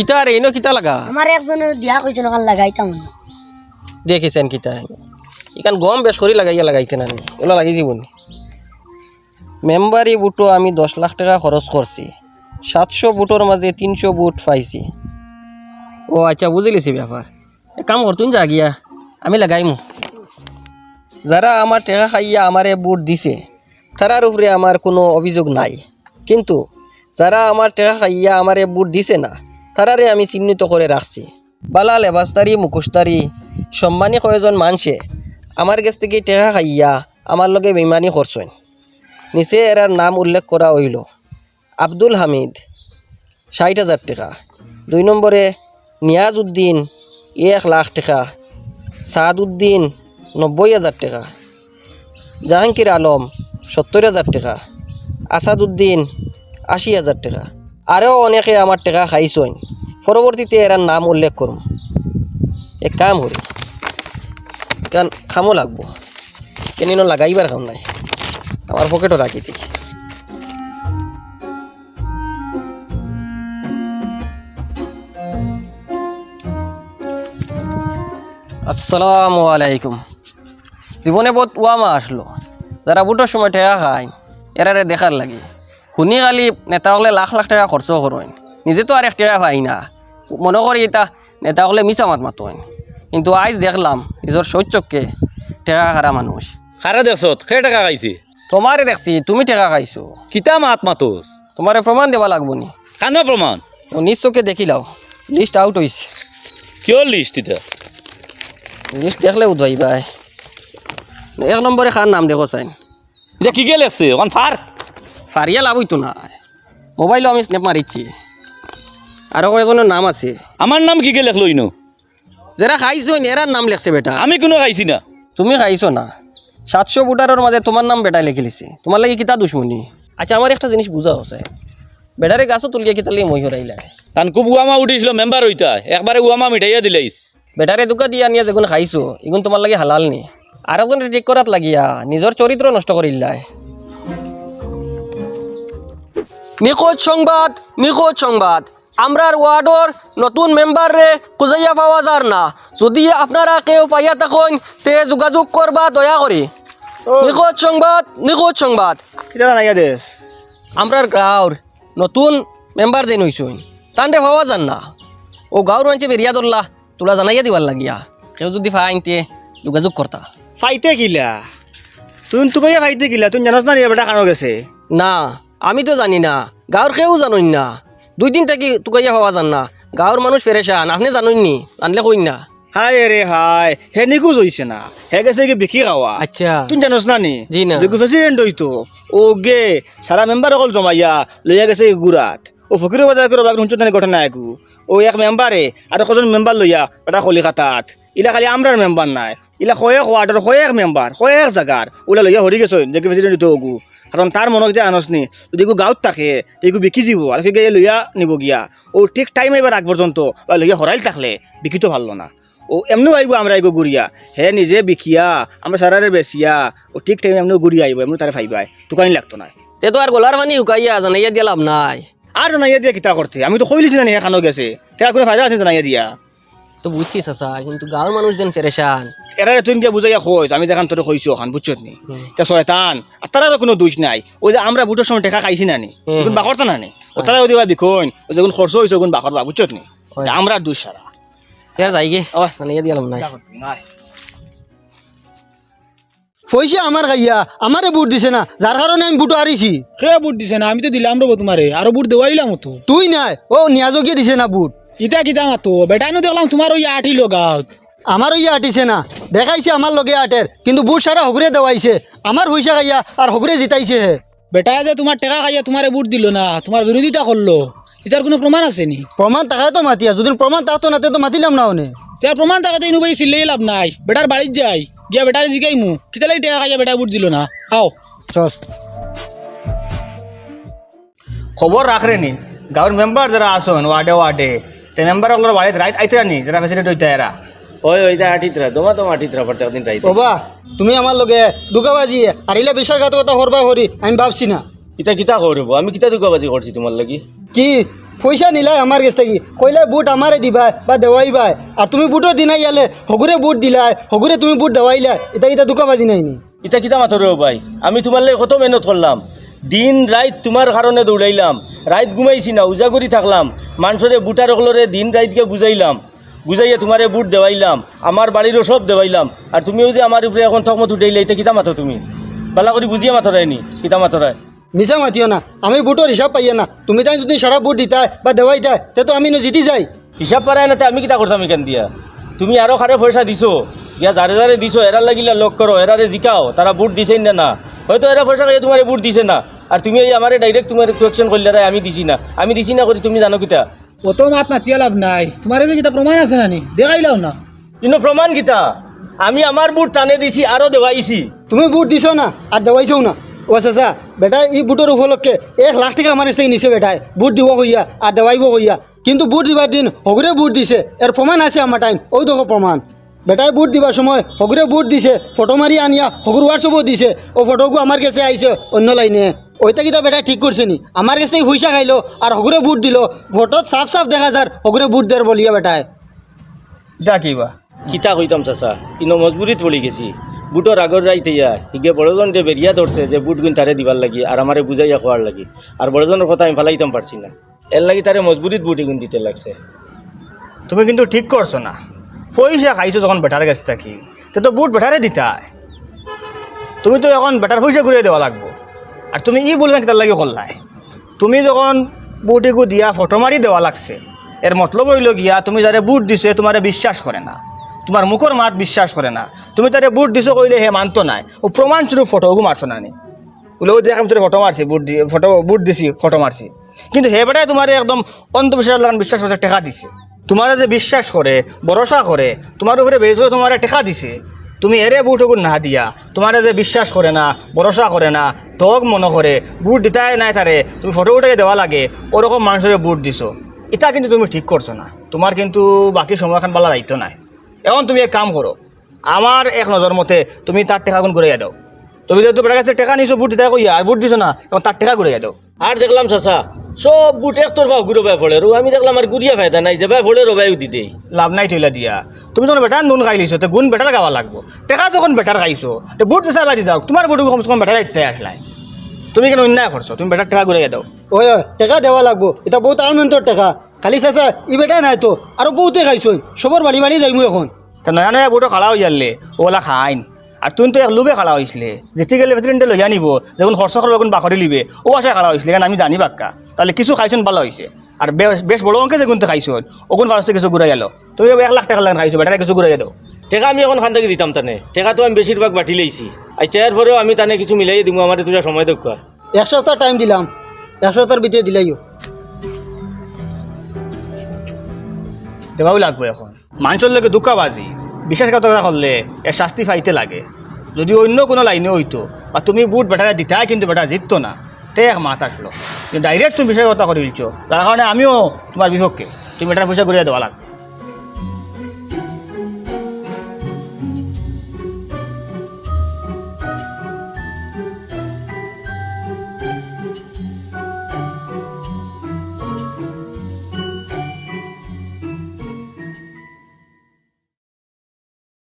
কিতা রে এনো কিতা লাগা? আমার একজনে দিয়া কইছে নকাল লাগাইতাম না দেখেছেন কিতা? ইখান গম বেশ করি লাগাইয়া লাগাইতে না ওলা লাগি জীবন মেম্বারি বুটো আমি দশ লাখ টাকা খরচ করছি সাতশো বুটোর মাঝে তিনশো বুট পাইছি। ও আচ্ছা বুঝিলিছি ব্যাপার কাম করতুন যা গিয়া। আমি লাগাইমু যারা আমার টাকা খাইয়া আমারে বুট দিছে তারার উপরে আমার কোনো অভিযোগ নাই। কিন্তু যারা আমার টাকা খাইয়া আমারে বুট দিছে না তারারে আমি চিহ্নিত করে রাখছি। বালা লেবাসদারি মুখোশদারি সম্মানী কয়েকজন মানুষে আমার কাছ থেকে টাকা খাইয়া আমার লগে বেমানি করছেন নিচে এরার নাম উল্লেখ করা হইল, আব্দুল হামিদ ষাট হাজার টাকা। দুই নম্বরে নিয়াজ উদ্দিন এক লাখ টাকা। সাদ উদ্দিন নব্বই হাজার টাকা। জাহাঙ্গীর আলম সত্তর হাজার টাকা। আসাদ উদ্দিন আশি হাজার টাকা। আরও অনেকে আমার টাকা খাইছেন পরবর্তীতে এরার নাম উল্লেখ করুন। এক কাম করি। কারণ খামো লাগবো। কেনিনো লাগাইবার কাম নাই। আমার পকেটও রাখি দিই। আসসালামু আলাইকুম। জীবনে বহুত ওয়ামা আসলো। যারা বুটোর সময় টাকা খায়, এরারে দেখার লাগে। শুনি কালি নেতা হলে লাখ লাখ টাকা খরচ করেন নিজে তো আর এক টাকা পাই না। মনে করি এটা নেতা হলে মিছা মাত মাতোন কিন্তু আজ দেখলাম নিজের সৌচককে টাকা খারা মানুষ খারা দেখছত খে টাকা খাইছে? তোমারে দেখছি তুমি টাকা খাইছো। কিতা মাত মাতোস তোমারে প্রমাণ দেওয়া লাগবো নি? কান প্রমাণ নিজ চোখে দেখিলাও লিস্ট আউট হয়েছে কিয় লিস্ট এটা লিস্ট দেখলে উঠাই ভাই এক নম্বরে খান নাম দেখো চাইন। এটা কি গেলে আছে? ওখান ফার ফারিয়া লাভ হইতো না। মোবাইলও আমি স্ন্যাপ মারিছি। আরও কয়েকজনের নাম আছে। আমার নাম কি গে লেখলো ইনো? যারা খাইছো এরার নাম লেখছে বেটা। আমি কোনো খাইছি না। তুমি খাইছো না। সাতশো বুটারের মাঝে তোমার নাম বেটাই লিখে লিছে। তোমার লাগে কিতা দুশ্মনী? আচ্ছা আমার একটা জিনিস বুঝা হচ্ছে বেটারে গাছও তুলিয়া কিতা লাগে মই হরাইলা। কারণ খুব উয়ামা উঠিছিল মেম্বার হইতা। একবারে উয়ামা মিঠাইয়া দিলাইস বেটারে দোকা দিয়া নিয়ে যেগুন খাইছো এগুন তোমার লাগে হালাল নি। আর একজন ঠিক করাত লাগিয়া নিজের চরিত্র নষ্ট করিল্লাই নিখোঁজ সংবাদ নিখোঁজ সংবাদ। আমরার ওয়ার্ডর নতুন মেম্বার রে খুঁজাইয়া পাওয়া যার না। যদি আপনারা কেউ পাইয়া থাকুন তে যোগাযোগ করবা দয়া করি। নিখোঁজ সংবাদ নিখোঁজ সংবাদ। আমরার গাঁৱৰ নতুন মেম্বাৰ যেন হৈছোঁ তান্তে ভাবা যান না। ও গাঁৱৰ মানুহে বেৰিয়া ধরলা তোলা জানাইয়া দিবার লাগিয়া। কেউ যদি ফাইন তে যোগাযোগ করতা। ফাইতে গিলা? তুই তুকইয়া ফাইতে গিলা তুই জানোস না বেটা কানো গেছে না। আমি তো জানি না গাঁৱৰ কেউ জানোই না। দুই দিন থাকি তোকাইয়া ভাবা যান না গাঁৱৰ মানুষ ফেরেশান আপনি জানোই নি জানলে কইন না। হাই রে হাই হে নিকুজ হইছে না হে গেছে কি বিকি খাওয়া আচ্ছা। তুই জানোস না নি? জি না। দেখো প্রেসিডেন্ট হইতো। ও গে সারা মেম্বার অকল জমাইয়া লইয়া গেছে গুরাত ও ফকির বাজার করে বাগ হুঞ্চুর নানি ঘটনা একু। ও এক মেম্বারে আর কজন মেম্বার লইয়া বেটা কলিকাতাত। ইলা খালি আমরার মেম্বার নাই। ইলা কয়েক ওয়ার্ডের কয়েক মেম্বার কয়েক জাগার ওলা লইয়া হরি গেছে যে প্রেসিডেন্ট হইতো ওগু কারণ তার মনত যে আনস নি যদি গু গাঁৱত থাকে এইগু বিকি যাব আর কি গিয়ে লইয়া নিব গিয়া ও ঠিক টাইম এবার আগ পর্যন্ত বা লইয়া হরাইল থাকলে বিকিতো ভালো না ও এমনিও আইব আমরা আইব গুড়িয়া হে নিজে বিকিয়া আমরা সারারে বেচিয়া ও ঠিক টাইম এমনিও গুড়িয়া আইব এমনি তারে ফাইবাই দোকানি লাগতো না তে তো আর গলার পানি শুকাইয়া জানাইয়া দিয়া লাভ নাই। আর জানাইয়া দিয়া কিতা করতে আমি তো কইলিছি না হে খানো গেছে তেরা কোনো ফায়দা আছে জানাইয়া দিয়া। তো বুঝছি চাচা কিন্তু গাঁৱৰ মানুষ যেন ফেরেশান এরা তুই গিয়া বুঝাইয়া কই আমি যেখান তোরে কইছি ওখান বুঝছত নি? তা শয়তান আর তারারও কোনো দোষ নাই। ওই যে আমরা বুটোর সময় টেকা খাইছি না নি। বাকরতা না নি ও তারা ওই বিকোন ও যেগুন খরচ হয়েছে ওগুন বাকর বা বুঝছত নি? আমরা দোষ সারা জানাইয়া দিয়া লাভ নাই। পয়সা আমার খাইয়া আমারে বুট দিছে না যার কারণে আমি বুট হারিছি কে বুট দিছে না? আমি তো দিলাম রব তোমারে আরও বুট দেওয়াইলাম তো তুই নাই। ও নিয়াজকে দিছে না বুট ইটা কিতা মাতো? বেটাই নো দেখলাম তোমার ওই আঠি গাঁত আমারও ইয়ে আটিছে না। দেখাইছে আমার লগে আটের কিন্তু বুট সারা হগুরে দেওয়াইছে আমার পয়সা খাইয়া আর হগুরে জিতাইছে হে। বেটাই যে তোমার টাকা খাইয়া তোমারে বুট দিল না তোমার বিরোধিতা করল ইটার কোনো প্রমাণ আছে নি? প্রমাণ তাকায় তো মাতিয়া যদি প্রমাণ থাকতো না তে তো মাতিলাম না ওনে। তার প্রমাণ থাকাতে ইনু ভাই চিল্লাই লাভ নাই। বেটার বাড়ির যাই গিয়া বেটারে জিগাই মু। কিতা লাগি টাকা খাইয়া বেটা বুট দিল না? আও। চল। খবর রাখরে নি গাঁৱৰ মেম্বার যারা আসন ওয়ার্ডে ওয়ার্ডে তে মেম্বার ওগুলোর বাড়িতে রাইট আইতে নি যারা প্রেসিডেন্ট হইতে এরা ওই ওইটা আঠিতরা তোমা তোমা আঠিতরা প্রত্যেক দিন রাইতে তুমি আমার লগে দুগাবাজি আর ইলে বিশ্বাসঘাতকতা করবা করি আমি ভাবছি না। কিতা কিতা করব আমি কিতা দুকাবাজি করছি তোমার লাগি? কি পয়সা নিলাই আমার কাছ থেকে কইলে বুট আমারে দিবাই বা দেওয়াইবাই আর তুমি বুটর দিনাই ইয়ালে হগুরে বুট দিলাই হগুরে তুমি বুট দেওয়াইলাই এটা এটা দুকাবাজি নাইনি ইটা কিতা মাথর ভাই? আমি তোমার লাগে কত মেহনত করলাম দিন রাত তোমার কারণে দৌড়াইলাম। রাত ঘুমাইছি না উজাগরি থাকলাম। মানুষরে বুটার অকলরে দিন রাতকে বুঝাইলাম। বুঝাইয়া তোমারে বুট দেওয়াইলাম। আমার বাড়িরও সব দেওয়াইলাম। আর তুমিও যে আমার উপরে এখন থকমত উঠাইলে এটা কিতা মাথো তুমি? বালা করে বুঝিয়ে মাথরায়নি কিতা মাথরায় মিছা মাতিও না আমি বুটর হিসাব পাইয়া না। তুমি তাই যদি সারা বুট দিতাই বা দেওয়াইতাই তে তো আমি নো জিতি যাই। হিসাব পারায় না আমি কিতা করতাম এখান দিয়া? তুমি আরও খারে পয়সা দিছো। ইয়া যারে যারে দিছো এরা লাগিলা লক করো এরারে জিকাও তারা বুট দিছে না না? হয়তো এরা পয়সা খাইয়ে তোমার বুট দিছে না। আর তুমি এই আমারে ডাইরেক্ট তোমার কোয়েকশন করলে আমি দিছি না। আমি দিছি না করি তুমি জানো কিতা? অত মাত মাতিয়া লাভ নাই। তোমার যে কিতা প্রমাণ আছে নানি? দেখাইলাও না। কিন্তু প্রমাণ কিতা? আমি আমার বুট টানে দিছি আরও দেওয়াইছি। তুমি বুট দিছো না আর দেওয়াইছও না। ও চাচা বেটা এই বুটর উপলক্ষে এক লাখ টাকা আমার থেকে নিছে বেটাই। বুট দিব কইয়া আর দেওয়াইব কইয়া। কিন্তু বুট দিবার দিন হগুরে বুট দিছে। এর প্রমাণ আছে আমার টাইম ওই দেখো প্রমাণ বেটাই বুট দিবার সময় হগুরে বুট দিছে ফটো মারি আনিয়া হগুর হোয়াটসঅ্যাপও দিছে। ও ফটোকু আমার কাছে আইছে অন্য লাইনে। ওইটা কিতা বেটা ঠিক করছে নি? আমার কাছ থেকে পয়সা খাইলো আর হগুরে বুট দিল। ফটোত সাফ সাফ দেখা যার হগুরে বুট দেয় বলিয়া বেটায় এটা কিবা কিতা কইতাম চাচা ইনো মজবুরিত পড়ি গেছি। বুটর আগর রাইতে ইয়া হিগে বড়জনটে বেরিয়া ধরছে যে বুট গুণ তারে দিবার লাগি আর আমারে বুঝাইয়া খোয়ার লাগি। আর বড়জনের কথা আমি ফালাইতাম পারছি না। এর লাগি তারে মজবুরিত বুটি গুণ দিতে লাগছে। তুমি কিন্তু ঠিক করছ না। পয়সা খাইছো যখন বেটার কাছে থাকি তো তো বুট বেটারে দিতাই তুমি তো এখন বেটার পয়সা ঘুরিয়ে দেওয়া লাগবো। আর তুমি ই বললেন তার লাগে করলাই তুমি যখন বুটিকু দিয়া ফটো মারি দেওয়া লাগছে এর মতলব হইল গিয়া, তুমি যারে বুট দিছে তোমারে বিশ্বাস করে না। তোমার মুখর মাত বিশ্বাস করে না। তুমি তারে বুট দিছো কইলে হে মানতো নাই। ও প্রমাণস্বরূপ ফটো ওগু মারছো না নি? বলে ওই দেখাম তোর ফটো মারছি বুট দিয়ে ফটো, বুট দিছি, ফটো মারছি কিন্তু হে বেটাই তোমার একদম অন্ধবিশ্বাস লাগান বিশ্বাস করে টেকা দিছে। তোমার যে বিশ্বাস করে, ভরসা করে, তোমার উপরে বেশ করে তোমার টেকা দিছে, তুমি এরে বুট ওগুন না দিয়া, তোমার যে বিশ্বাস করে না, ভরসা করে না তক মনে করে, বুট দিতাই নাই তারে, তুমি ফটো উঠে দেওয়া লাগে, ওরকম মানুষের বুট দিছো। এটা কিন্তু তুমি ঠিক করছ না। তোমার কিন্তু বাকি সময়খান পালা দায়িত্ব নাই। এখন তুমি এক কাম করো, আমার এক নজর মতে তুমি তার টাকা গুণ করে দাও। তুমি যেহেতু বেটার কাছে টাকা নিছো, বুট দিতে কইয়া, আর বুট দিছো না, এখন তার টাকা ঘুরে দাও। আর দেখলাম চাচা সব বুট একতরফা ঘুরে বাই ফলে আমি দেখলাম আর ঘুরিয়া ফায়দা নাই যে বাই ফলে রবাইও দিতে লাভ নাই তৈলা দিয়া। তুমি যখন বেটার নুন খাই লিছো তো গুণ বেটার গাওয়া লাগবো। টাকা যখন বেটার খাইছো তো বুট দিছা বাজি যাও তোমার বুট কমসে কম বেটার দায়িত্বে আসলাই তুমি কেন অন্যায় করছ তুমি বেটার টাকা ঘুরে দাও। ওই টাকা দেওয়া লাগবো। এটা বহুত আনন্দর টাকা। খালি চাচা ই বেটাই নাই তো আরও বহুতে খাইছই। সবর বাড়ি বাড়ি যাইমু এখন। তা নয়া নয়া বুটো খালা হয়ে যালে ওলা খাইন। আর তুই তো এক লুবে খালা হয়েছিলে যেতে গেলে ভেতরিনটা লইয়া নিব যখন খরচ করব এখন বাখরি লিবে ও আশা খালা হয়েছিলে কারণ আমি জানি বাক্কা তাহলে কিছু খাইছন ভালো হয়েছে আর বেশ বেশ বড় অঙ্কে যেগুন খাইছন ওগুন ফার্স্টে কিছু ঘুরাই গেল তুমি এক লাখ টাকা লাগান খাইছো বেটারে কিছু ঘুরাই দাও টেকা আমি এখন খান থেকে দিতাম তানে। টেকা তো আমি বেশিরভাগ বাটি লইছি আর চেয়ার পরেও আমি তানে কিছু মিলাই দিব আমার তুই সময় দক্ষা এক সপ্তাহ টাইম দিলাম। এক সপ্তাহের ভিতরে দিলাইও দেওয়াও লাগবে এখন। মানুষের লোকে দুঃখাবাজি কথা করলে এর শাস্তি পাইতে লাগে। যদি অন্য কোনো লাইনে হইতো বা তুমি বুট বেটারে দিতাই কিন্তু বেটা জিততো না। তে এক মাত আসলো ডাইরেক্ট তুমি বিশ্বাসঘাতকতা করে দিচ্ছ তার কারণে আমিও তোমার বিপক্ষে। তুমি এটা পয়সা ঘুরিয়ে দেওয়া লাগবে